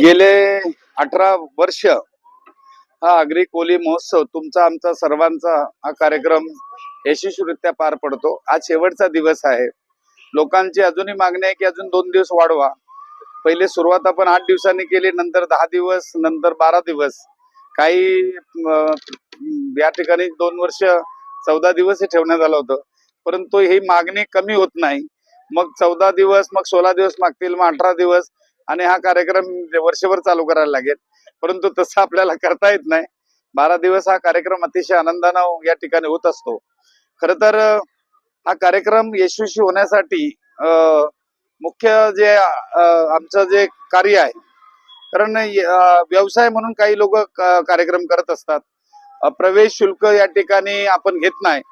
गेले अठरा वर्ष हा आगरी कोली महोत्सव तुमचा आमचा सर्वांचा हा कार्यक्रम यशस्वीरित्या पार पडतो. आज शेवटचा दिवस आहे. लोकांची अजूनही मागणी आहे की अजून दोन दिवस वाढवा. पहिले सुरुवात आपण आठ दिवसांनी केली नंतर दहा दिवस नंतर बारा दिवस. काही या ठिकाणी दोन वर्ष चौदा दिवस हे ठेवण्यात आलं होतं. परंतु ही मागणी कमी होत नाही. मग चौदा दिवस मग सोळा दिवस मागतील मग अठरा दिवस. आणि हा कार्यक्रम वर्षभर चालू करायला लागेल. परंतु तसं आपल्याला करता येत नाही. बारा दिवस हा कार्यक्रम अतिशय आनंदानं या ठिकाणी होत असतो. खर तर हा कार्यक्रम यशस्वी होण्यासाठी मुख्य जे आमचं जे कार्य आहे. कारण व्यवसाय म्हणून काही लोक कार्यक्रम करत असतात. प्रवेश शुल्क या ठिकाणी आपण घेत नाही.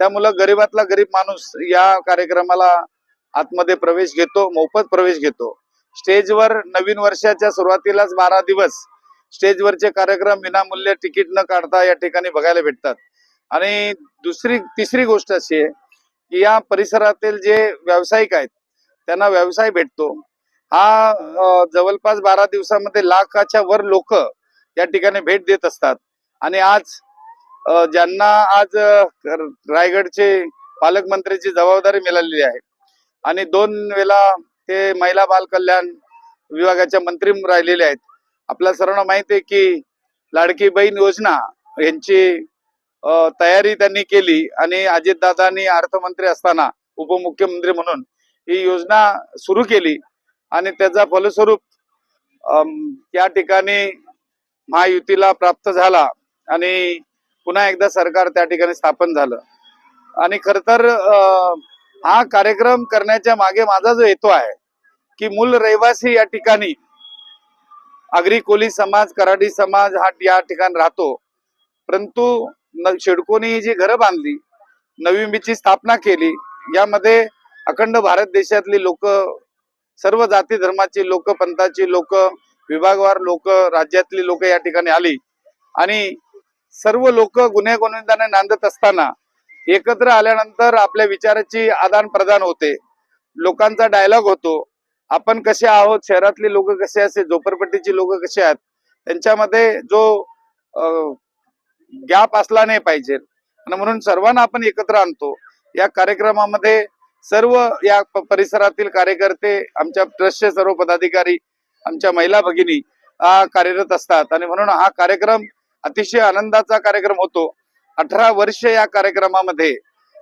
त्यामुळं गरीबातला गरीब माणूस या कार्यक्रमाला आतमध्ये प्रवेश घेतो मोफत प्रवेश घेतो. स्टेजवर नवीन वर्षाच्या सुरुवातीलाच बारा दिवस स्टेजवरचे कार्यक्रम विनामूल्य तिकीट न काढता या ठिकाणी बघायला भेटतात. आणि दुसरी तिसरी गोष्ट अशी आहे की या परिसरातील जे व्यावसायिक आहेत त्यांना व्यवसाय भेटतो. हा जवळपास बारा दिवसामध्ये लाखाच्या वर लोक या ठिकाणी भेट देत असतात. आणि आज ज्यांना आज रायगडचे पालकमंत्र्याची जबाबदारी मिळालेली आहे. आणि दोन वेळा ते महिला बाल कल्याण विभागाच्या मंत्री राहिलेले आहेत. आपल्या सर्वांना माहिती आहे की लाडकी बहीण योजना यांची तयारी त्यांनी केली आणि अजितदादांनी अर्थमंत्री असताना उपमुख्यमंत्री म्हणून ही योजना सुरू केली आणि त्याचा फलस्वरूप या ठिकाणी महायुतीला प्राप्त झाला आणि पुन्हा एकदा सरकार त्या ठिकाणी स्थापन झालं. आणि खर तर हा कार्यक्रम करण्याच्या मागे माझा जो हेतू आहे की मूल रहिवासी या ठिकाणी आगरी कोली समाज कराडी समाज हा या ठिकाणी राहतो. परंतु न- ही जी घरं बांधली नवी स्थापना केली यामध्ये अखंड भारत देशातली लोक सर्व जाती धर्माची लोक पंथाची लोक विभागवार लोक राज्यातली लोक या ठिकाणी आली. आणि सर्व लोक गुन्हे गोविंदाने नांदत असताना एकत्र आल्यानंतर आपल्या विचाराची आदान प्रदान होते. लोकांचा डायलॉग होतो. आपण कसे आहोत? शहरातले लोक कसे असे झोपडपट्टीची लोक कसे आहेत? त्यांच्यामध्ये जो गॅप असला नाही पाहिजे. आणि म्हणून सर्वांना आपण एकत्र आणतो. या कार्यक्रमामध्ये सर्व या परिसरातील कार्यकर्ते आमच्या ट्रस्टचे सर्व पदाधिकारी आमच्या महिला भगिनी कार्यरत असतात. आणि म्हणून हा कार्यक्रम अतिशय आनंदाचा कार्यक्रम होतो. अठरा वर्ष या कार्यक्रमामध्ये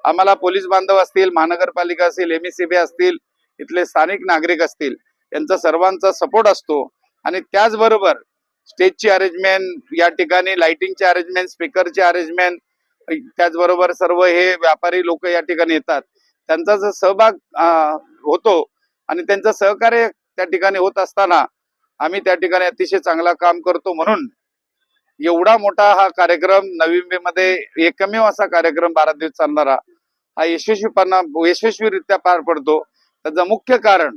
आम्हाला पोलीस बांधव असतील महानगरपालिका असतील एम असतील इथले स्थानिक नागरिक असतील यांचा सर्वांचा सपोर्ट असतो. आणि त्याचबरोबर स्टेजची अरेंजमेंट या ठिकाणी लाइटिंगचे अरेंजमेंट स्पीकरचे अरेंजमेंट त्याचबरोबर सर्व हे व्यापारी लोक या ठिकाणी येतात. त्यांचा जो सहभाग होतो आणि त्यांचं सहकार्य त्या ठिकाणी होत असताना आम्ही त्या ठिकाणी अतिशय चांगला काम करतो म्हणून एवढा मोठा हा कार्यक्रम नवी मध्ये एकमेव असा कार्यक्रम बारा दिवस चालणारा हा यशस्वीपणा यशस्वीरित्या पार पडतो. त्याचं मुख्य कारण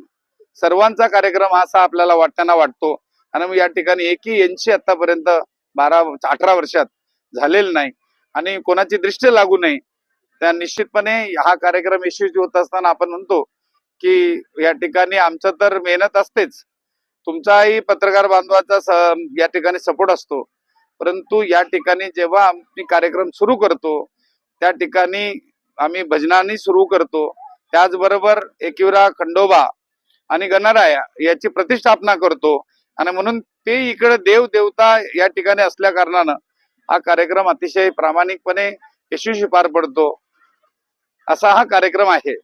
सर्वांचा कार्यक्रम असा आपल्याला वाटताना वाटतो. आणि मग या ठिकाणी एकही यांची आतापर्यंत बारा अठरा वर्षात झालेलं नाही. आणि कोणाची दृष्टी लागू नये त्या निश्चितपणे हा कार्यक्रम यशस्वी होत असताना आपण म्हणतो की या ठिकाणी आमचं तर मेहनत असतेच. तुमचाही पत्रकार बांधवाचा या ठिकाणी सपोर्ट असतो. परंतु या ठिकाणी जेव्हा आम्ही कार्यक्रम सुरू करतो त्या ठिकाणी आम्ही भजनानी सुरू करतो. त्याचबरोबर एकिवरा खंडोबा आणि गणराया याची प्रतिष्ठापना करतो. आणि म्हणून ते इकडे देव देवता या ठिकाणी असल्या कारणानं हा कार्यक्रम अतिशय प्रामाणिकपणे यशस्वी पार पडतो. असा हा कार्यक्रम आहे.